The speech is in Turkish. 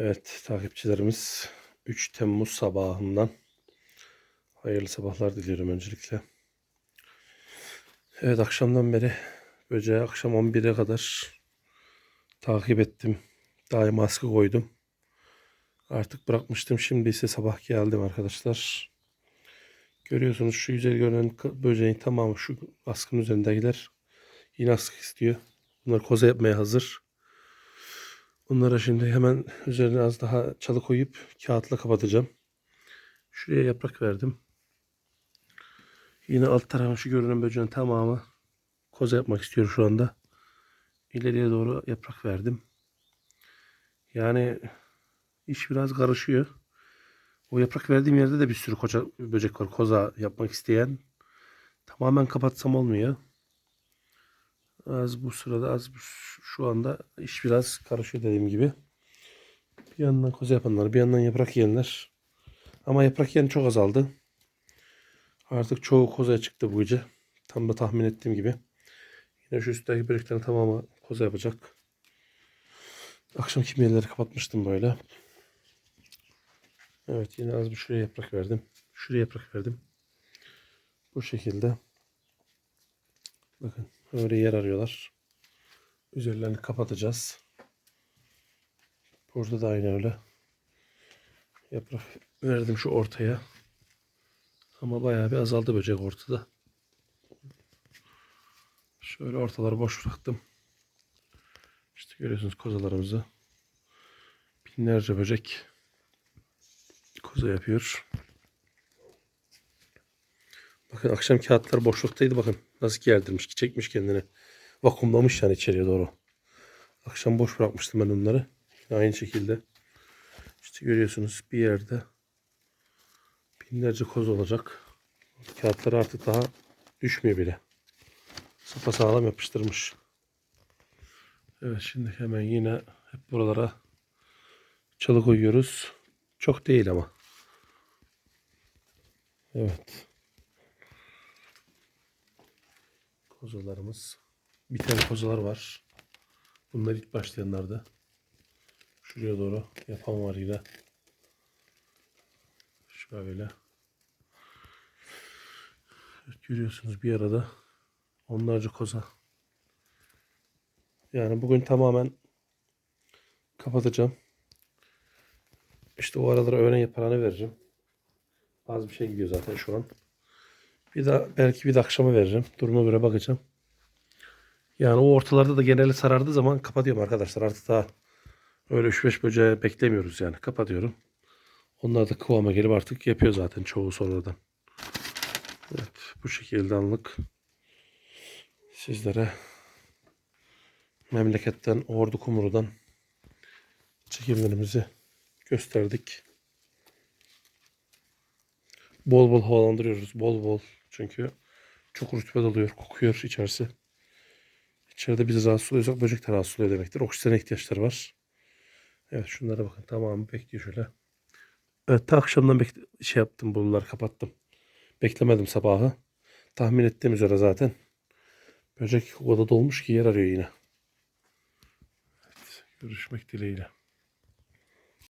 Evet takipçilerimiz 3 Temmuz sabahından hayırlı sabahlar diliyorum öncelikle. Evet akşamdan beri böceği akşam 11'e kadar takip ettim. Daima askı koydum. Artık bırakmıştım. Şimdi ise sabah geldim arkadaşlar. Görüyorsunuz şu güzel görünen böceğin tamamı şu askının üzerindekiler yine askı istiyor. Bunlar koza yapmaya hazır. Bunlara şimdi hemen üzerine az daha çalı koyup kağıtla kapatacağım. Şuraya yaprak verdim. Yine alt tarafı şu görünen böceğin tamamı koza yapmak istiyor şu anda. İleriye doğru yaprak verdim. Yani iş biraz karışıyor. O yaprak verdiğim yerde de bir sürü koca, böcek var. Koza yapmak isteyen. Tamamen kapatsam olmuyor. Az bu sırada az şu anda iş biraz karışıyor dediğim gibi. Bir yandan koza yapanlar, bir yandan yaprak yiyenler. Ama yaprak yiyen çok azaldı. Artık çoğu kozaya çıktı bu gece. Tam da tahmin ettiğim gibi. Yine şu üstteki böceklerin tamamı koza yapacak. Akşam kimyeleri kapatmıştım böyle. Evet yine az bir şuraya yaprak verdim. Şuraya yaprak verdim. Bu şekilde. Bakın öyle yer arıyorlar. Üzerlerini kapatacağız. Burada da aynı öyle. Yaprak verdim şu ortaya. Ama bayağı bir azaldı böcek ortada. Şöyle ortaları boş bıraktım. İşte görüyorsunuz kozalarımızı. Binlerce böcek koza yapıyor. Bakın akşam kağıtlar boşluktaydı bakın. Nasıl gerdirmiş, çekmiş kendini. Vakumlamış yani içeriye doğru. Akşam boş bırakmıştım ben onları. Yine aynı şekilde. İşte görüyorsunuz bir yerde binlerce koz olacak. Kağıtlar artık daha düşmüyor bile. Sapasağlam yapıştırmış. Evet şimdi hemen yine hep buralara çalı koyuyoruz. Çok değil ama. Evet. Kozalarımız. Bir tane kozalar var. Bunlar ilk başlayanlarda. Şuraya doğru yapan var yine. Şöyle. Evet, görüyorsunuz bir arada onlarca koza. Yani bugün tamamen kapatacağım. İşte o aralara öğlen yaprağını veririm. Az bir şey gidiyor zaten şu an. Bir daha belki bir de akşama veririm. Duruma göre bakacağım. Yani o ortalarda da genelde sarardığı zaman kapatıyorum arkadaşlar. Artık daha öyle 3-5 böceği beklemiyoruz yani. Kapatıyorum. Onlar da kıvama gelip artık yapıyor zaten çoğu sonradan. Evet bu şekilde anlık sizlere memleketten Ordu Kumru'dan çekimlerimizi gösterdik. Bol bol havalandırıyoruz. Bol bol. Çünkü çok rutubet oluyor. Kokuyor içerisi. İçeride biz rahatsız oluyorsak böcek de rahatsız oluyor demektir. Oksijene ihtiyaçları var. Evet şunlara bakın. Tamamı bekliyor şöyle. Evet ta akşamdan bekle şey yaptım. Bunları kapattım. Beklemedim sabahı. Tahmin ettiğim üzere zaten. Böcek o kadar dolmuş ki yer arıyor yine. Evet, görüşmek dileğiyle.